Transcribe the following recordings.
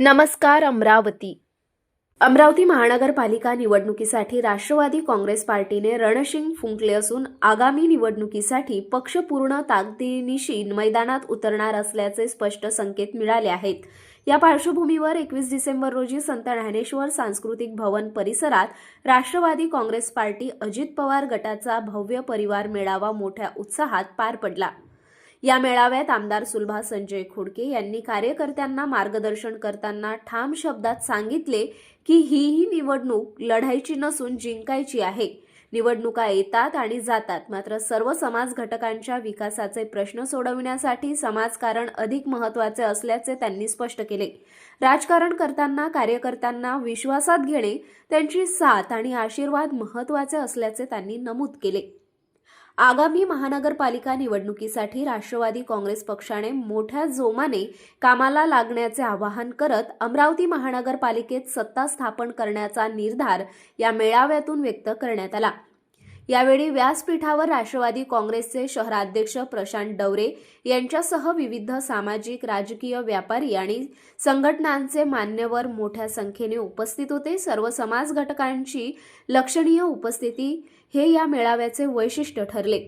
नमस्कार अमरावती. अमरावती महानगरपालिका निवडणुकीसाठी राष्ट्रवादी काँग्रेस पार्टीने रणशिंग फुंकले असून आगामी निवडणुकीसाठी पक्ष पूर्ण ताकदीनिशी मैदानात उतरणार असल्याचे स्पष्ट संकेत मिळाले आहेत. या पार्श्वभूमीवर एकवीस डिसेंबर रोजी संत ज्ञानेश्वर सांस्कृतिक भवन परिसरात राष्ट्रवादी काँग्रेस पार्टी अजित पवार गटाचा भव्य परिवार मेळावा मोठ्या उत्साहात पार पडला. या मेळाव्यात आमदार सुलभा संजय खोडके यांनी कार्यकर्त्यांना मार्गदर्शन करताना ठाम शब्दात सांगितले की ही ही निवडणूक लढायची नसून जिंकायची आहे. निवडणुका येतात आणि जातात. मात्र सर्व समाज घटकांच्या विकासाचे प्रश्न सोडविण्यासाठी समाजकारण अधिक महत्त्वाचे असल्याचे त्यांनी स्पष्ट केले. राजकारण करताना कार्यकर्त्यांना विश्वासात घेणे त्यांची साथ आणि आशीर्वाद महत्त्वाचे असल्याचे त्यांनी नमूद केले. आगामी महानगरपालिका निवडणुकीसाठी राष्ट्रवादी काँग्रेस पक्षाने मोठ्या जोमाने कामाला लागण्याचे आवाहन करत अमरावती महानगरपालिकेत सत्ता स्थापन करण्याचा निर्धार या मेळाव्यातून व्यक्त करण्यात आला. यावेळी व्यासपीठावर राष्ट्रवादी काँग्रेसचे शहराध्यक्ष प्रशांत डवरे यांच्यासह विविध सामाजिक राजकीय व्यापारी आणि संघटनांचे मान्यवर मोठ्या संख्येने उपस्थित होते. सर्व समाज घटकांची लक्षणीय उपस्थिती हे या मेळाव्याचे वैशिष्ट्य ठरले.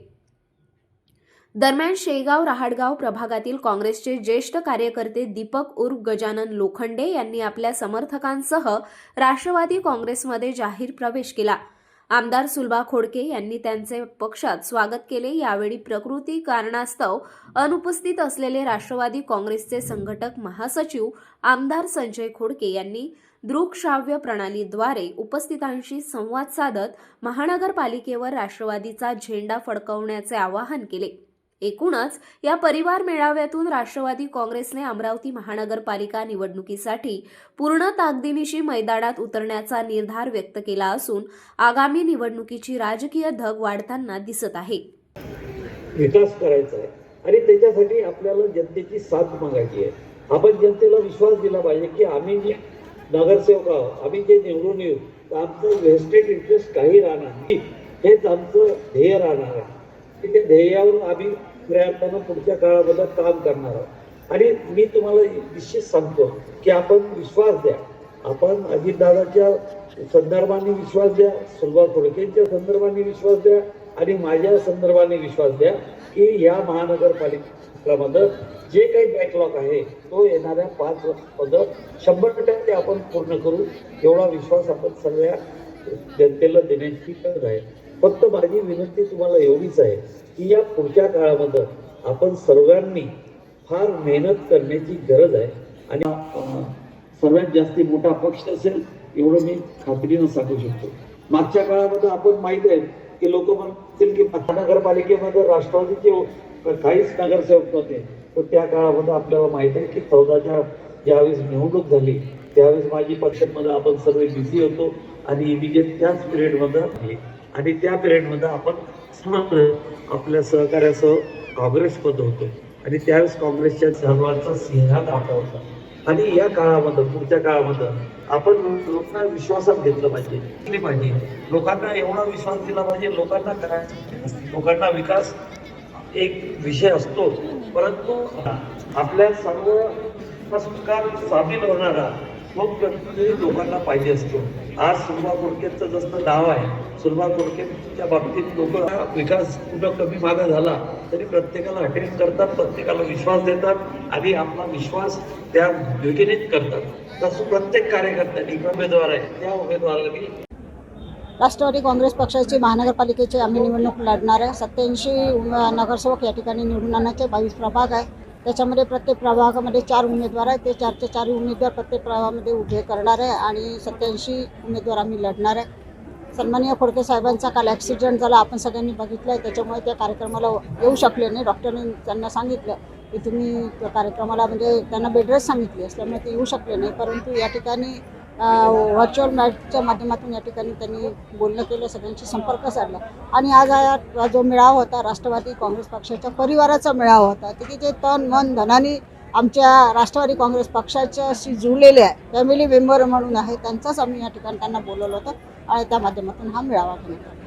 दरम्यान शेगाव रहाडगाव प्रभागातील काँग्रेसचे ज्येष्ठ कार्यकर्ते दीपक उर्फ गजानन लोखंडे यांनी आपल्या समर्थकांसह राष्ट्रवादी काँग्रेसमध्ये जाहीर प्रवेश केला. आमदार सुलभा खोडके यांनी त्यांचे पक्षात स्वागत केले. यावेळी प्रकृती कारणास्तव अनुपस्थित असलेले राष्ट्रवादी काँग्रेसचे संघटक महासचिव आमदार संजय खोडके यांनी दृकश्राव्य प्रणालीद्वारे उपस्थितांशी संवाद साधत महानगरपालिकेवर राष्ट्रवादीचा झेंडा फडकवण्याचे आवाहन केले. एकूणच या परिवार मेळाव्यातून राष्ट्रवादी काँग्रेसने अमरावती महानगरपालिका निवडणुकीसाठी पूर्ण ताकदीनिशी मैदानात उतरण्याचा निर्धार व्यक्त केला असून आगामी निवडणुकीची राजकीय धग वाढताना दिसत आहे. विकास करायचा आहे. आणि त्याच्यासाठी आपल्याला जनतेची साथ मागायची आहे. आपण जनतेला विश्वास दिला पाहिजे की आम्ही जे नगरसेवक आहोत आम्ही जे निवडून येऊ तर आमचं वेस्टेड इंटरेस्ट काही राहणार नाही. हेच आमचं ध्येय राहणार आहे. की त्या ध्येयावर आम्ही प्रयत्नानं पुढच्या काळामध्ये काम करणार आहोत. आणि मी तुम्हाला निश्चित सांगतो की आपण विश्वास द्या. आपण अजितदादाच्या संदर्भाने विश्वास द्या सुलभा खोडकेंच्या संदर्भाने विश्वास द्या आणि माझ्या संदर्भाने विश्वास द्या की या महानगरपालिकेमध्ये जे काही बॅकलॉग आहे तो येणाऱ्या पाच पदं शंभर टक्के आपण पूर्ण करू. एवढा विश्वास आपण सगळ्या जनतेला देण्याची गरज आहे. फक्त माझी विनंती तुम्हाला एवढीच आहे की या पुढच्या काळामध्ये आपण सर्वांनी फार मेहनत करण्याची गरज आहे. आणि सर्वात जास्ती मोठा पक्ष असेल एवढं मी खात्रीनं सांगू शकतो. मागच्या काळामध्ये आपण माहीत आहे की लोक म्हणतील की महानगरपालिकेमध्ये राष्ट्रवादीचे काहीच नगरसेवक नव्हते. तर त्या काळामध्ये आपल्याला माहीत आहे की चौदाच्या ज्यावेळेस निवडणूक झाली त्यावेळेस माझी पक्षामध्ये आपण सर्व बिझी होतो आणि इमिजिएट त्याच पिरियडमध्ये आहे आणि त्या पिरियडमध्ये आपण आपल्या सहकार्यासह काँग्रेसमध्ये होतो. आणि त्यावेळेस काँग्रेसच्या सर्वांचा सिंहा आपला होता. आणि या काळामध्ये पुढच्या काळामध्ये आपण लोकांना विश्वासात घेतलं पाहिजे. पाहिजे. लोकांना एवढा विश्वास दिला पाहिजे लोकांना करायचं लोकांना विकास एक विषय असतो. परंतु आपल्या सर्व संस्कार सामील होणारा तो व्यक्ती लोकांना पाहिजे असतो. आज सुलभा खोडकेचं जसं नाव आहे सुलभा कोडकेच्या बाबतीत लोक विकास कुठं कमी मागा झाला तरी प्रत्येकाला अटेंड करतात प्रत्येकाला विश्वास देतात आणि आपला विश्वास त्या योजनेत करतात. तसं प्रत्येक कार्यकर्त्यांनी उमेदवार आहे त्या उमेदवारांनी राष्ट्रवादी काँग्रेस पक्षाची महानगरपालिकेची आम्ही निवडणूक लढणार आहे सत्याऐंशी नगरसेवक या ठिकाणी निवडून आणायचे. बावीस प्रभाग आहे. त्याच्यामध्ये प्रत्येक प्रभागामध्ये चार उमेदवार आहेत. ते चारचे चार उमेदवार प्रत्येक प्रभागामध्ये उभे करणार आहे आणि सत्याऐंशी उमेदवार आम्ही लढणार आहे. सन्माननीय फडके साहेबांचा काल ॲक्सिडेंट झाला आपण सगळ्यांनी बघितलं आहे त्याच्यामुळे त्या कार्यक्रमाला येऊ शकले नाही. डॉक्टरने त्यांना सांगितलं की तुम्ही त्या कार्यक्रमाला म्हणजे त्यांना बेडरेस्ट सांगितली असल्यामुळे ते येऊ शकले नाही. परंतु या ठिकाणी व्हर्च्युअल मॅटच्या माध्यमातून या ठिकाणी त्यांनी बोलणं केलं सगळ्यांशी संपर्क साधला. आणि आज हा जो मेळावा होता राष्ट्रवादी काँग्रेस पक्षाच्या परिवाराचा मेळावा होता ते की जे तन मन धनाने आमच्या राष्ट्रवादी काँग्रेस पक्षाच्याशी जुळलेले आहे फॅमिली मेंबर म्हणून आहे त्यांचाच आम्ही या ठिकाणी त्यांना बोलवलं होतं आणि त्या माध्यमातून हा मेळावा घेण्यात आला.